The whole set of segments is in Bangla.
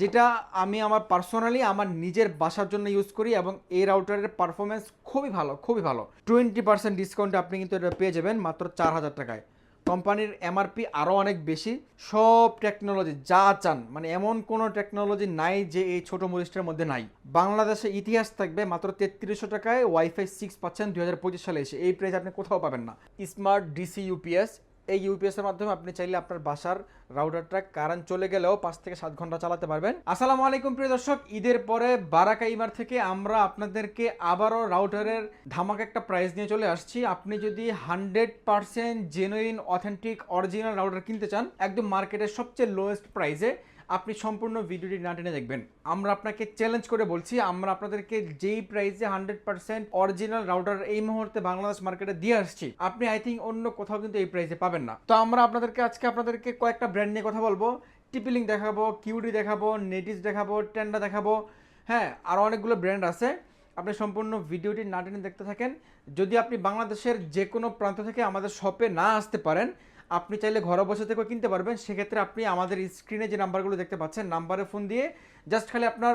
যেটা আমি আমার পার্সোনালি আমার নিজের বাসার জন্য ইউজ করি এবং এই রাউটারের পারফরমেন্স খুবই ভালো খুবই ভালো। টোয়েন্টি পার্সেন্ট ডিসকাউন্টে আপনি কিন্তু এটা পেয়ে যাবেন মাত্র চার হাজার টাকায়। কোম্পানির এমআরপি আরও অনেক বেশি। সব টেকনোলজি যা চান মানে এমন কোনো টেকনোলজি নাই যে এই ছোটো মরিচটার মধ্যে নাই। বাংলাদেশে ইতিহাস থাকবে মাত্র তেত্রিশশো টাকায় ওয়াইফাই সিক্স পাচ্ছেন দুই হাজার পঁচিশ সালে এসে। এই প্রাইস আপনি কোথাও পাবেন না। স্মার্ট ডিসি ইউপিএস এই ইউপিএসের মাধ্যমে আপনি চাইলে আপনার বাসার রাউটারটা কারেন্ট চলে গেলেও পাঁচ থেকে সাত ঘণ্টা চালাতে পারবেন। আসসালামু আলাইকুম প্রিয় দর্শক, ঈদের পরে বারাকা ইমার থেকে আমরা আপনাদেরকে আবারও রাউটারের ধামাকা একটা প্রাইস নিয়ে চলে আসছি। আপনি যদি hundred percent genuine authentic original router কিনতে চান, একদম মার্কেটের সবচেয়ে লোয়েস্ট প্রাইসে আপনি সম্পূর্ণ ভিডিওটি না টেনে দেখবেন। আমরা আপনাকে চ্যালেঞ্জ করে বলছি, আমরা আপনাদেরকে যেই প্রাইসে হান্ড্রেড পার্সেন্ট অরিজিনাল রাউটার এই মুহূর্তে বাংলাদেশ মার্কেটে দিয়ে আসছি, আপনি আই থিঙ্ক অন্য কোথাও কিন্তু এই প্রাইসে পাবেন না। তো আমরা আপনাদেরকে, আজকে আপনাদেরকে কয়েকটা ব্র্যান্ড নিয়ে কথা বলব। টিপিলিং দেখাবো কিউডি দেখাবো নেটিস দেখাবো টেন্ডা দেখাবো হ্যাঁ আরও অনেকগুলো ব্র্যান্ড আছে। আপনি সম্পূর্ণ ভিডিওটি না টেনে দেখতে থাকেন। যদি আপনি বাংলাদেশের যে কোনো প্রান্ত থেকে আমাদের শপে না আসতে পারেন আপনি চাইলে ঘরে বসে থেকেও কিনতে পারবেন। সেক্ষেত্রে আপনি আমাদের স্ক্রিনে যে নাম্বারগুলো দেখতে পাচ্ছেন নাম্বারে ফোন দিয়ে জাস্ট খালি আপনার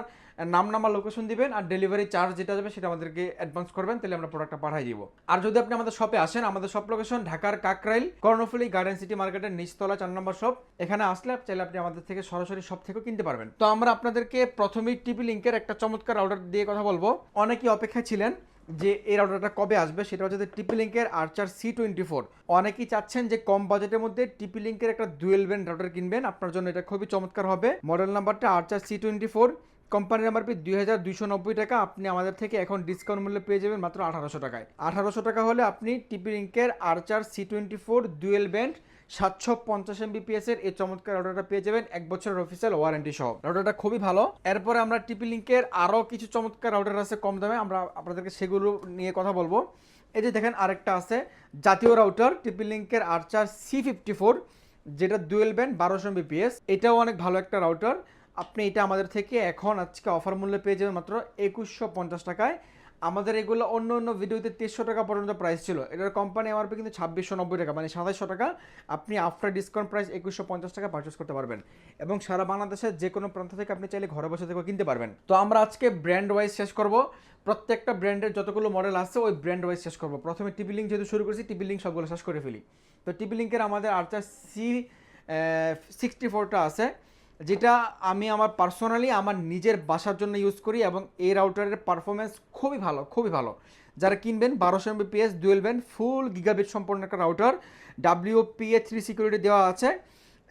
নাম নাম্বার লোকেশন দিবেন আর ডেলিভারি চার্জ যেটা যাবে সেটা আমাদেরকে অ্যাডভান্স করবেন, তাহলে আমরা প্রোডাক্টটা পাঠিয়ে দিব। আর যদি আপনি আমাদের শপে আসেন, আমাদের শপ লোকেশন ঢাকার কাকরাইল, কর্ণফুলি গার্ডেন সিটি মার্কেটের নিচতলা চার নম্বর শপ এখানে আসলে চাইলে আপনি আমাদের থেকে সরাসরি শপ থেকেও কিনতে পারবেন। তো আমরা আপনাদেরকে প্রথমেই টিপি লিঙ্কের একটা চমৎকার অর্ডার দিয়ে কথা বলব। অনেকেই অপেক্ষায় ছিলেন যে এই রাউটারটা কবে আসবে সেটা হচ্ছে টিপি লিঙ্কের আর্চার সি টোয়েন্টি ফোর অনেকেই চাচ্ছেন যে কম বাজেটের মধ্যে টিপি লিঙ্কের একটা ডুয়েল ব্যান্ড রাউটার কিনবেন। আপনার জন্য এটা খুবই চমৎকার হবে। মডেল নাম্বারটা আর্চার সি টোয়েন্টি ফোর কোম্পানির এমআরপি দুই হাজার দুইশো নব্বই টাকা। আপনি আমাদের থেকে এখন ডিসকাউন্ট মূল্যে পেয়ে যাবেন মাত্র আঠারোশো টাকায়। আঠারোশো টাকা হলে আপনি টিপি লিঙ্কের Archer C twenty four dual band সাতশো পঞ্চাশ এমবিপিএস এর এই চমৎকার রাউটারটা পেয়ে যাবেন এক বছরের অফিসিয়াল ওয়ারেন্টি সহ। রাউটারটা খুবই ভালো। এরপরে আমরা টিপি লিঙ্কের আরও কিছু চমৎকার রাউটার আছে কম দামে। আমরা আপনাদেরকে সেগুলো নিয়ে কথা বলব। এই যে দেখেন আরেকটা আছে জাতীয় রাউটার টিপি লিঙ্কের আর্চার সি ফিফটি ফোর যেটা ডুয়েল ব্যান্ড বারোশো এমবিপিএস এটাও অনেক ভালো একটা রাউটার আপনি এটা আমাদের থেকে এখন আজকে অফার মূল্যে পেয়ে যাবেন মাত্র একুশশো পঞ্চাশ টাকায়। আমাদের এগুলো অন্য অন্য ভিডিওতে তেইশশো টাকা পর্যন্ত প্রাইস ছিল। এটার কোম্পানি এমআরপি কিন্তু ছাব্বিশশো নব্বই টাকা মানে সাতাশশো টাকা। আপনি আফটার ডিসকাউন্ট প্রাইস একুশশো পঞ্চাশ টাকা পারচেস করতে পারবেন। এবং সারা বাংলাদেশের যে কোনো প্রান্ত থেকে আপনি চাইলে ঘরে বসে থেকেও কিনতে পারবেন। তো আমরা আজকে ব্র্যান্ড ওয়াইজ শেষ করব। প্রত্যেকটা ব্র্যান্ডের যতগুলো মডেল আছে, ওই ব্র্যান্ড ওয়াইজ শেষ করব। প্রথমে টিপি লিঙ্ক যেহেতু শুরু করেছি টিপি লিঙ্ক সবগুলো শেষ করে ফেলি। তো টিপি লিঙ্কের আমাদের আর্চার সি সিক্সটি ফোরটা আছে। যেটা আমি আমার পার্সোনালি আমার নিজের বাসার জন্য ইউজ করি এবং এই রাউটারের পারফরমেন্স খুবই ভালো খুবই ভালো। যারা কিনবেন বারোশো Mbps dual band full gigabit সম্পন্ন একটা রাউটার ডাব্লিউপিএ থ্রি সিকিউরিটি দেওয়া আছে।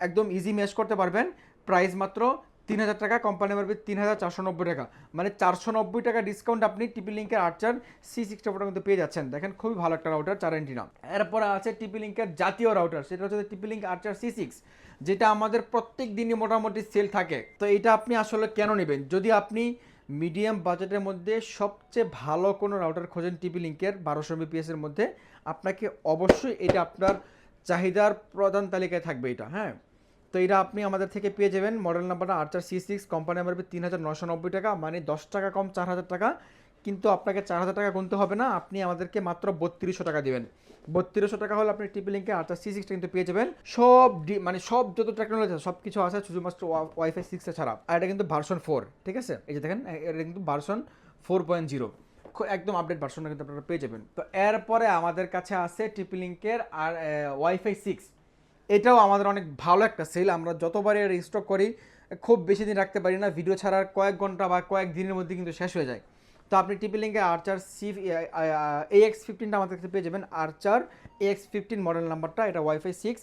একদম ইজি ম্যাচ করতে পারবেন। প্রাইস মাত্র তিন হাজার টাকা কোম্পানি মারবে তিন হাজার চারশো নব্বই টাকা। মানে চারশো নব্বই টাকা ডিসকাউন্ট আপনি টিপি লিঙ্কের আর্চার সি সিক্সটি ফোরটা কিন্তু পেয়ে যাচ্ছেন। দেখেন খুবই ভালো একটা রাউটার চার এন্টিনা এরপরে আছে টিপি লিঙ্কের জাতীয় রাউটার সেটা হচ্ছে TP link Archer C six যেটা আমাদের প্রত্যেক দিনই মোটামুটি সেল থাকে। তো এটা আপনি আসলে কেন নেবেন? যদি আপনি মিডিয়াম বাজেটের মধ্যে সবচেয়ে ভালো কোনো রাউটার খোঁজেন টিপি লিঙ্কের বারোশো বিপিএস এর মধ্যে, আপনাকে অবশ্যই এটা আপনার চাহিদার প্রধান তালিকায় থাকবে এটা হ্যাঁ? তো এটা আপনি আমাদের থেকে পেয়ে যাবেন। মডেল নাম্বারটা Archer C six company number তিন হাজার নশো নব্বই টাকা মানে দশ টাকা কম চার হাজার টাকা। কিন্তু আপনাকে চার হাজার টাকা গুনতে হবে না, আপনি আমাদেরকে মাত্র বত্রিশশো টাকা দেবেন। বত্রিশশো টাকা হলে আপনি টিপি লিঙ্কে আর্চার সি সিক্সটা কিন্তু পেয়ে যাবেন। সব ডি মানে সব যত টেকনোলজি আছে সব কিছু আছে শুধুমাত্র ওয়াইফাই সিক্সে ছাড়া। আর এটা কিন্তু ভার্সন ফোর ঠিক আছে? এই যে দেখেন এটা কিন্তু ভার্সন ফোর পয়েন্ট জিরো একদম আপডেট ভার্সনটা কিন্তু আপনারা পেয়ে যাবেন। তো এরপরে আমাদের কাছে আছে টিপি লিঙ্কের আর ওয়াইফাই সিক্স এটাও আমাদের অনেক ভালো একটা সেল আমরা যতবারই এর করি, খুব বেশি দিন রাখতে পারি না। ভিডিও ছাড়ার কয়েক ঘণ্টা বা কয়েক দিনের মধ্যে কিন্তু শেষ হয়ে যায়। তো আপনি টিপি লিঙ্কে আর্চার সি এ এক্স ফিফটিনটা আমাদের কাছে পেয়ে যাবেন। Archer A X fifteen model নাম্বারটা এটা ওয়াইফাই সিক্স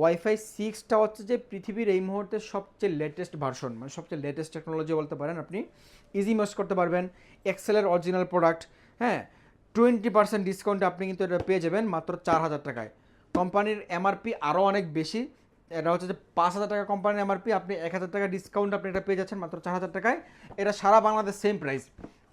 ওয়াইফাই সিক্সটা হচ্ছে যে পৃথিবীর এই মুহূর্তে সবচেয়ে লেটেস্ট ভার্সন মানে সবচেয়ে লেটেস্ট টেকনোলজি বলতে পারেন আপনি। ইজি ইউজ করতে পারবেন এক্সেলের অরিজিনাল প্রোডাক্ট হ্যাঁ? টোয়েন্টি পার্সেন্ট ডিসকাউন্টে আপনি কিন্তু এটা পেয়ে যাবেন মাত্র চার হাজার টাকায়। কোম্পানির এমআরপি আরও অনেক বেশি। এটা হচ্ছে যে পাঁচ হাজার টাকা কোম্পানির এমআরপি আপনি এক হাজার টাকা ডিসকাউন্ট আপনি এটা পেয়ে যাচ্ছেন মাত্র চার হাজার টাকায়। এটা সারা বাংলাদেশ সেম প্রাইস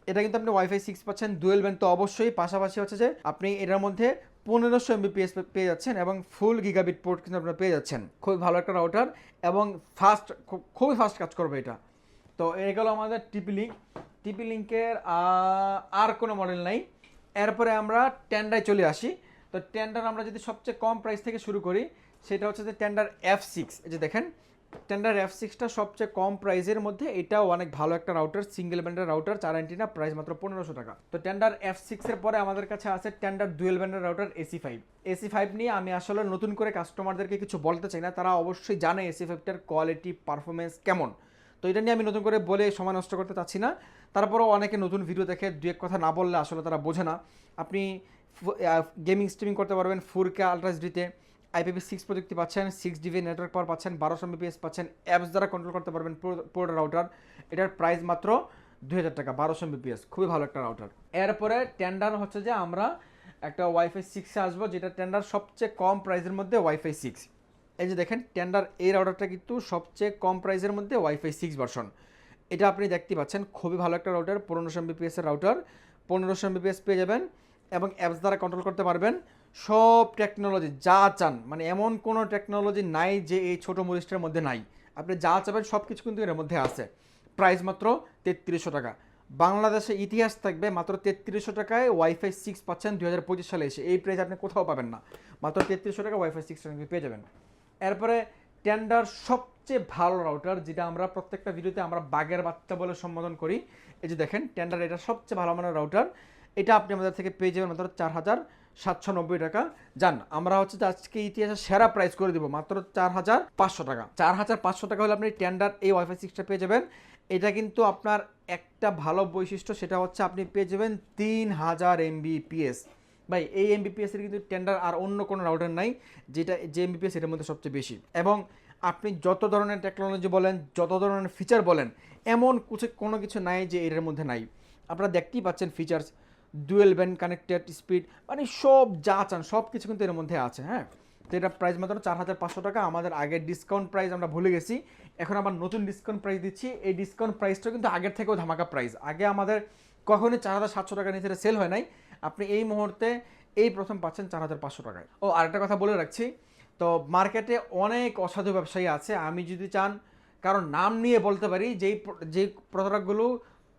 এটা কিন্তু আপনি ওয়াইফাই সিক্স পাচ্ছেন ডুয়েল ব্যান্ড তো অবশ্যই। পাশাপাশি হচ্ছে যে, আপনি এটার মধ্যে পনেরোশো এমবিপিএস পেয়ে যাচ্ছেন এবং ফুল গিগাবিট পোর্ট কিন্তু আপনারা পেয়ে যাচ্ছেন। খুবই ভালো একটা রাউটার এবং ফাস্ট খুবই ফাস্ট কাজ করবে এটা। তো এগুলো আমাদের টিপি লিঙ্ক টিপি লিঙ্কের আর কোনো মডেল নাই। এরপরে আমরা টেন্ডায় চলে আসি। তো টেন্ডার আমরা যদি সবচেয়ে কম প্রাইস থেকে শুরু করি, সেটা হচ্ছে যে টেন্ডার এফ সিক্স এই যে দেখেন টেন্ডার এফ সিক্সটা সবচেয়ে কম প্রাইসের মধ্যে, এটাও অনেক ভালো একটা রাউটার সিঙ্গেল ব্যান্ডের রাউটার চার অ্যান্টিনা প্রাইস মাত্র পনেরোশো টাকা। তো টেন্ডার এফ সিক্সের পরে আমাদের কাছে আছে টেন্ডার ডুয়েল ব্যান্ডের router AC five AC five নিয়ে আমি আসলে নতুন করে কাস্টমারদেরকে কিছু বলতে চাই না, তারা অবশ্যই জানে এসি ফাইভটার কোয়ালিটি পারফরমেন্স কেমন। তো এটা নিয়ে আমি নতুন করে বলে সময় নষ্ট করতে চাচ্ছি না। তারপরেও অনেকে নতুন ভিডিও দেখে দু এক কথা না বললে আসলে তারা বোঝে না। আপনি গেমিং স্ট্রিমিং করতে পারবেন ফোর কে আলট্রাসডিতে আইপিপি সিক্স প্রযুক্তি পাচ্ছেন সিক্স জিবি নেটওয়ার্ক পাওয়ার পাচ্ছেন, বারোশো এমবিপিএস পাচ্ছেন অ্যাপস দ্বারা কন্ট্রোল করতে পারবেন পুরো রাউটার এটার প্রাইস মাত্র দুই হাজার টাকা, বারোশো এমবিপিএস খুবই ভালো একটা রাউটার এরপরে টেন্ডার হচ্ছে যে আমরা একটা ওয়াইফাই সিক্সে আসব, যেটা টেন্ডার সবচেয়ে কম প্রাইসের মধ্যে ওয়াইফাই সিক্স এই যে দেখেন টেন্ডার এই রাউটারটা কিন্তু সবচেয়ে কম প্রাইসের মধ্যে ওয়াইফাই সিক্স ভার্সন এটা আপনি দেখতে পাচ্ছেন, খুবই ভালো একটা রাউটার পনেরোশো এমবিপিএস এর রাউটার পনেরোশো এমবিপিএস পেয়ে যাবেন এবং অ্যাপস দ্বারা কন্ট্রোল করতে পারবেন। সব টেকনোলজি যা চান মানে এমন কোনো টেকনোলজি নাই যে এই ছোটো মরিচটার মধ্যে নাই। আপনি যা চাবেন সব কিছু কিন্তু এর মধ্যে আছে। প্রাইস মাত্র তেত্রিশশো টাকা। বাংলাদেশে ইতিহাস থাকবে মাত্র তেত্রিশশো টাকায় ওয়াইফাই সিক্স পাচ্ছেন দু হাজার পঁচিশ সালে এসে। এই প্রাইস আপনি কোথাও পাবেন না। মাত্র তেত্রিশশো টাকা ওয়াইফাই সিক্স পেয়ে যাবেন। এরপরে টেন্ডার সবচেয়ে ভালো রাউটার যেটা আমরা প্রত্যেকটা ভিডিওতে আমরা বাগের বাচ্চা বলে সম্বোধন করি। এই যে দেখেন টেন্ডার এটা সবচেয়ে ভালো মানের রাউটার এটা আপনি আমাদের থেকে পেয়ে যাবেন মাত্র চার হাজার সাতশো নব্বই টাকা। যান, আমরা হচ্ছে আজকে ইতিহাসে সেরা প্রাইস করে দিব, মাত্র চার হাজার পাঁচশো টাকা। চার হাজার পাঁচশো টাকা হলে আপনি টেন্ডার এই ওয়াইফাই সিক্সটা পেয়ে যাবেন। এটা কিন্তু আপনার একটা ভালো বৈশিষ্ট্য, সেটা হচ্ছে আপনি পেয়ে যাবেন তিন হাজার এমবিপিএস ভাই, এই এমবিপিএস এর কিন্তু টেন্ডার আর অন্য কোনো রাউটার নাই, যেটা, যে এমবিপিএস এটার মধ্যে সবচেয়ে বেশি। এবং আপনি যত ধরনের টেকনোলজি বলেন, যত ধরনের ফিচার বলেন, এমন কিছু, কোনো কিছু নাই যে এর মধ্যে নাই। আপনারা দেখতেই পাচ্ছেন features dual band connected speed মানে সব যা চান সব কিছু কিন্তু এর মধ্যে আছে হ্যাঁ? তো এটা প্রাইস মাত্র চার হাজার পাঁচশো টাকা, আমাদের আগের ডিসকাউন্ট প্রাইস আমরা ভুলে গেছি। এখন আবার নতুন ডিসকাউন্ট প্রাইস দিচ্ছি। এই ডিসকাউন্ট প্রাইসটা কিন্তু আগের থেকেও ধামাকা প্রাইস আগে আমাদের কখনোই চার হাজার সাতশো টাকা নিচে সেল হয় নাই। আপনি এই মুহূর্তে এই প্রথম পাচ্ছেন চার হাজার পাঁচশো টাকায়। ও, আরেকটা কথা বলে রাখছি। তো মার্কেটে অনেক অসাধু ব্যবসায়ী আছে। আমি যদি চান কারণ নাম নিয়ে বলতে পারি, যেই যেই প্রোডাক্টগুলো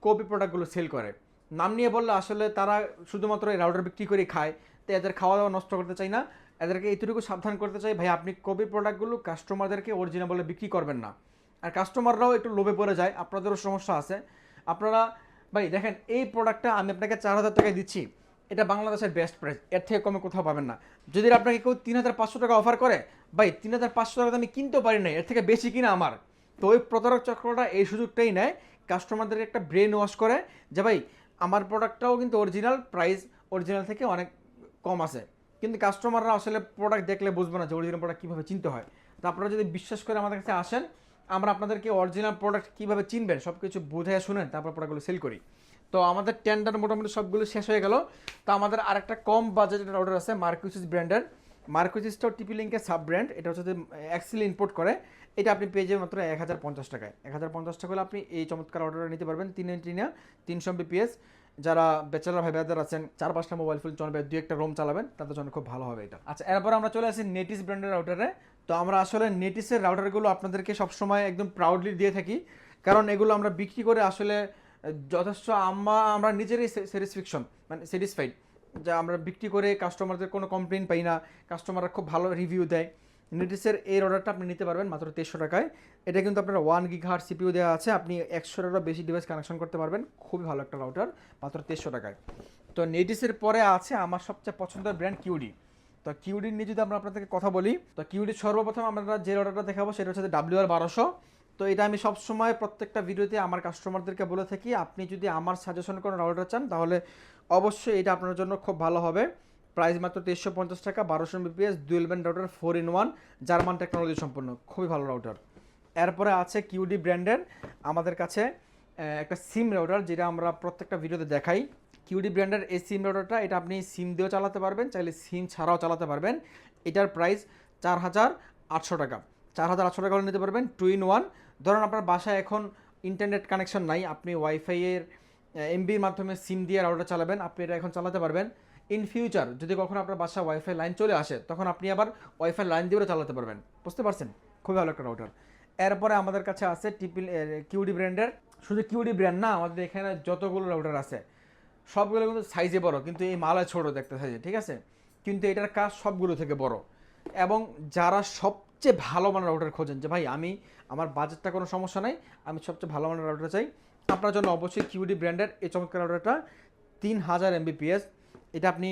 কপি প্রোডাক্টগুলো সেল করে। নাম নিয়ে বললে আসলে তারা শুধুমাত্র এই রাউটার বিক্রি করে খায়, তো এদের খাওয়া দাওয়া নষ্ট করতে চাই না। এদেরকে এইটুকু সাবধান করতে চাই। ভাই, আপনি কপি প্রোডাক্টগুলো কাস্টমারদেরকে অরিজিনাল বলে বিক্রি করবেন না। আর কাস্টমাররাও একটু লোভে পড়ে যায়, আপনাদেরও সমস্যা আছে। আপনারা, ভাই, দেখেন, এই প্রোডাক্টটা আমি আপনাকে চার হাজার টাকায় দিচ্ছি। এটা বাংলাদেশের বেস্ট প্রাইস এর থেকে কমে কোথাও পাবেন না। যদি আপনাকে কেউ তিন হাজার পাঁচশো টাকা অফার করে, ভাই, তিন হাজার পাঁচশো টাকা আমি কিনতেও পারি না এর থেকে বেশি কিনা আমার? তো ওই প্রতারক চক্রটা এই সুযোগটাই নেয় কাস্টমারদের একটা ব্রেন ওয়াশ করে যে, ভাই আমার প্রোডাক্টটাও কিন্তু অরিজিনাল প্রাইস অরিজিনাল থেকে অনেক কম আছে। কিন্তু কাস্টমাররা আসলে প্রোডাক্ট দেখলে বুঝবে না যে অরিজিনাল প্রোডাক্ট কীভাবে চিনতে হয়। তো আপনারা যদি বিশ্বাস করে আমাদের কাছে আসেন, আমরা আপনাদেরকে অরিজিনাল প্রোডাক্ট কীভাবে চিনবেন সব কিছু বুঝে শুনেন, তারপর প্রোডাক্টগুলো সেল করি। তো আমাদের টেন্ডার মোটামুটি সবগুলো শেষ হয়ে গেল। তো আমাদের আরেকটা কম বাজেটের অর্ডার আছে মার্কিউসিস ব্র্যান্ডের মার্কুইসিসটাও টিপি লিঙ্কের সাব ব্র্যান্ড এটা হচ্ছে অ্যাক্সিল ইম্পোর্ট করে। এটা আপনি পেয়ে যাবেন মাত্র এক হাজার পঞ্চাশ টাকায়। এক হাজার পঞ্চাশ টাকা হলে আপনি এই চমৎকার অর্ডারটা নিতে পারবেন। তিন ইন্টিনা তিনশো বিপিএস যারা ব্যাচেলার ভাই ব্যাদার আছেন চার পাঁচটা মোবাইল ফোন চলবে, দুই একটা রোম চালাবেন, তাদের জন্য খুব ভালো হবে এটা। আচ্ছা এরপর আমরা চলে আসি নেটিস ব্র্যান্ডের রাউটারে তো আমরা আসলে নেটিসের রাউটারগুলো আপনাদেরকে সবসময় একদম প্রাউডলি দিয়ে থাকি। কারণ এগুলো আমরা বিক্রি করে আসলে যথেষ্ট আমরা আমরা নিজেরই স্যাটিসফ্যাকশন মানে স্যাটিসফাইড যে আমরা বিক্রি করে কাস্টমারদের কোনো কমপ্লেন পাই না কাস্টমাররা খুব ভালো রিভিউ দেয়। নেটিসের এই অর্ডারটা আপনি নিতে পারবেন মাত্র তেইশশো টাকায়। এটা কিন্তু আপনার ওয়ান গিগ হার সিপিউ দেওয়া আছে, আপনি একশোটারও বেশি ডিভাইস কানেকশন করতে পারবেন। খুবই ভালো একটা রাউটার মাত্র তেইশশো টাকায়। তো নেটিসের পরে আছে আমার সবচেয়ে পছন্দের ব্র্যান্ড কিউডি তো কিউডি নিয়ে যদি আমরা আপনাদেরকে কথা বলি, তো কিউডি সর্বপ্রথম আমরা যে অর্ডারটা দেখাবো সেটা হচ্ছে ডাব্লিউ আর বারোশো। তো এটা আমি সবসময় প্রত্যেকটা ভিডিওতে আমার কাস্টমারদেরকে বলে থাকি, আপনি যদি আমার সাজেশন কোনো রাউটার চান, তাহলে অবশ্যই এটা আপনার জন্য খুব ভালো হবে। প্রাইস মাত্র তেইশশো পঞ্চাশ টাকা, বারোশো BPS dual band router, four in one, German technology সম্পন্ন খুবই ভালো রাউটার। এরপরে আছে কিউডি ব্র্যান্ডের আমাদের কাছে একটা সিম রাউটার, যেটা আমরা প্রত্যেকটা ভিডিওতে দেখাই। কিউডি ব্র্যান্ডের এই সিম রাউটারটা, এটা আপনি সিম দিয়েও চালাতে পারবেন, চাইলে সিম ছাড়াও চালাতে পারবেন। এটার প্রাইস চার হাজার আটশো টাকা। চার হাজার আটশো টাকা নিতে পারবেন, টু ইন ওয়ান। ধরুন আপনার বাসায় এখন ইন্টারনেট কানেকশন নাই, আপনি ওয়াইফাইয়ের এমবির মাধ্যমে সিম দিয়ে রাউটার চালাবেন, আপনি এটা এখন চালাতে পারবেন। ইন ফিউচার যদি কখনো আপনার বাসা ওয়াইফাই লাইন চলে আসে, তখন আপনি আবার ওয়াইফাই লাইন দিয়েও চালাতে পারবেন। বুঝতে পারছেন? খুবই ভালো একটা রাউটার এরপরে আমাদের কাছে আছে টিপিল কিউডি ব্র্যান্ডের শুধু কিউডি ব্র্যান্ড না, আমাদের এখানে যতগুলো রাউটার আছে, সবগুলো কিন্তু সাইজে বড়, কিন্তু এই মালায় ছোট দেখতে সাইজে ঠিক আছে? কিন্তু এটার কাজ সবগুলো থেকে বড়। এবং যারা সব সবচেয়ে ভালো মানের রাউটার খোঁজেন, যে ভাই, আমি, আমার বাজেটটা কোনো সমস্যা নাই, আমি সবচেয়ে ভালো মানের রাউটার চাই আপনার জন্য অবশ্যই কিউডি ব্র্যান্ডের এই চমৎকার রাউটারটা তিন হাজার এমবিপিএস এটা আপনি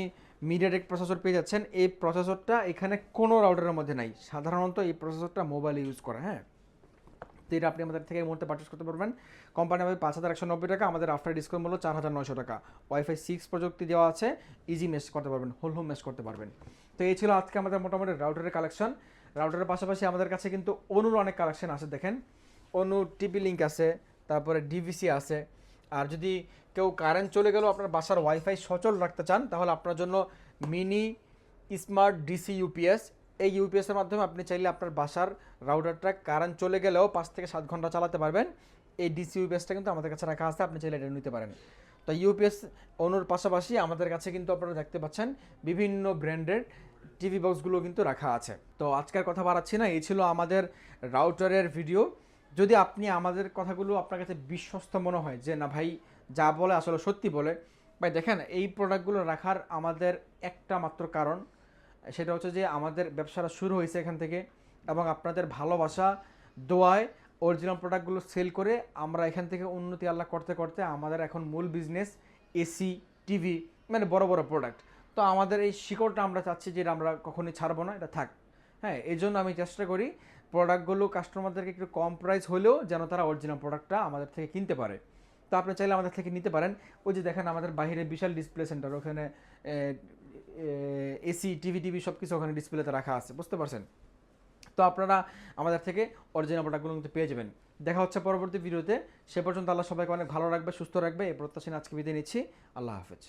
মিডিয়াটেক প্রসেসর পেয়ে যাচ্ছেন। এই প্রসেসরটা এখানে কোনো রাউটারের মধ্যে নাই। সাধারণত এই প্রসেসরটা মোবাইলে ইউজ করে হ্যাঁ? তো এটা আপনি আমাদের থেকে এই মুহূর্তে পারচেস করতে পারবেন। কোম্পানি আমাদের পাঁচ হাজার একশো নব্বই টাকা, আমাদের আফটার ডিসকাউন্ট মূল্য চার হাজার নয়শো টাকা। ওয়াইফাই সিক্স প্রযুক্তি দেওয়া আছে ইজি মেস করতে পারবেন হোল হোম মেস করতে পারবেন। তো এই ছিল আজকে আমাদের মোটামুটি রাউটারের কালেকশন রাউটারের পাশাপাশি আমাদের কাছে কিন্তু অনুর অনেক কালেকশন আছে, দেখেন। অনু টিপি লিঙ্ক আছে তারপরে ডিভিসি আছে। আর যদি কেউ কারেন্ট চলে গেলেও আপনার বাসার ওয়াইফাই সচল রাখতে চান, তাহলে আপনার জন্য মিনি স্মার্ট ডিসি ইউপিএস এই ইউপিএসের মাধ্যমে আপনি চাইলে আপনার বাসার রাউটারটা কারেন্ট চলে গেলেও পাঁচ থেকে সাত ঘণ্টা চালাতে পারবেন। এই ডিসি ইউপিএসটা কিন্তু আমাদের কাছে রাখা আছে, আপনি চাইলে এটা নিতে পারেন। তো ইউপিএস অনুর পাশাপাশি আমাদের কাছে কিন্তু আপনারা দেখতে পাচ্ছেন বিভিন্ন ব্র্যান্ডের টিভি বক্সগুলো কিন্তু রাখা আছে। তো আজকের কথা বাড়াচ্ছি না, এই ছিল আমাদের রাউটারের ভিডিও যদি আপনি আমাদের কথাগুলো আপনার কাছে বিশ্বস্ত মনে হয় যে, না ভাই, যা বলে আসলে সত্যি বলে। ভাই, দেখেন, এই প্রোডাক্টগুলো রাখার আমাদের একটা মাত্র কারণ, সেটা হচ্ছে যে, আমাদের ব্যবসাটা শুরু হয়েছে এখান থেকে এবং আপনাদের ভালোবাসা, দোয়ায় অরিজিনাল প্রোডাক্টগুলো সেল করে আমরা এখান থেকে উন্নতি আল্লাহ করতে করতে আমাদের এখন মূল বিজনেস এসি টিভি মানে বড় বড় প্রোডাক্ট তো আমাদের এই শিকড়টা আমরা চাচ্ছি যে আমরা কখনোই ছাড়বো না, এটা থাক। হ্যাঁ এই জন্য আমি চেষ্টা করি প্রোডাক্টগুলো কাস্টমারদেরকে একটু কম প্রাইস হলেও যেন তারা অরিজিনাল প্রোডাক্টটা আমাদের থেকে কিনতে পারে। তো আপনি চাইলে আমাদের থেকে নিতে পারেন। ওই যে দেখেন আমাদের বাইরে বিশাল ডিসপ্লে সেন্টার ওখানে এসি টিভি টিভি সব কিছু ওখানে ডিসপ্লেতে রাখা আছে, বুঝতে পারছেন? তো আপনারা আমাদের থেকে অরিজিনাল প্রোডাক্টগুলো কিন্তু পেয়ে যাবেন। দেখা হচ্ছে পরবর্তী ভিডিওতে সে পর্যন্ত আল্লাহ সবাইকে অনেক ভালো রাখবে, সুস্থ রাখবে। এই প্রত্যাশী আজকে বিদায় নিচ্ছি। আল্লাহ হাফেজ।